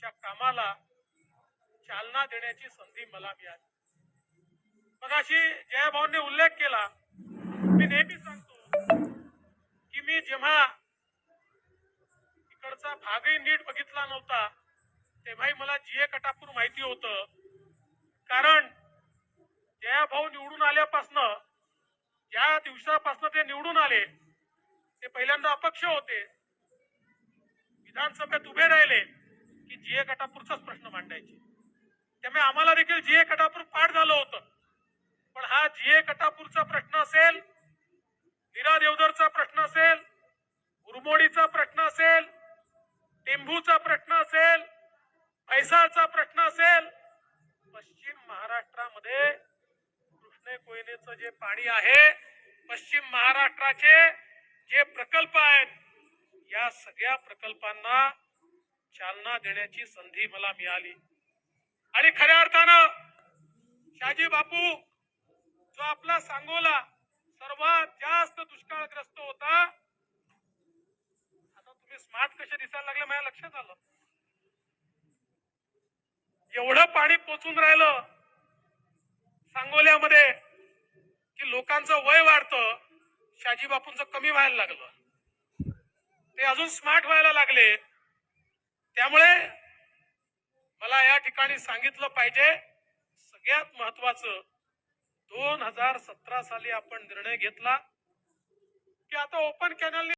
च्या कामाला चालना देण्याची संधी मला मिळाली. मग अशी जयाभाऊंनी उल्लेख केला मी नेहमी सांगतो की मी जेव्हा इकडचा भागही नीट बघितला नव्हता तेव्हाही मला जीए कटापूर माहिती होतं. कारण जयाभाऊ निवडून आल्यापासनं ज्या दिवसापासनं ते निवडून आले ते पहिल्यांदा अपक्ष होते. विधानसभेत उभे राहिले. जीए कटापूरचाच प्रश्न मांडायचे. त्यामुळे आम्हाला देखील जीए कटापूर पाठ झालं होतं. पण हा जीए कटापूरचा प्रश्न असेल नीरा देवधरचा प्रश्न असेल उरमोडीचा प्रश्न असेल टेंभूचा प्रश्न असेल पैसाचा प्रश्न असेल पश्चिम महाराष्ट्रामध्ये कृष्णे कोयनेचं जे पाणी आहे पश्चिम महाराष्ट्राचे जे प्रकल्प आहेत या सगळ्या प्रकल्पांना चालना देण्याची संधी मला मिळाली. आणि खऱ्या अर्थानं शाजी बापू जो आपला सांगोला सर्वात जास्त दुष्काळग्रस्त होता आता तुम्ही स्मार्ट कसे दिसायला लागले माझ्या लक्षात आलं. एवढं पाणी पोचून राहिलं सांगोल्यामध्ये की लोकांचं वय वाढतं शाजी बापूंचं कमी व्हायला लागलं. ते अजून स्मार्ट व्हायला लागले त्यामुळे मला या ठिकाणी सांगितलं पाहिजे सगळ्यात महत्वाचं दोन हजार सतरा साली आपण निर्णय घेतला की आता ओपन कॅनल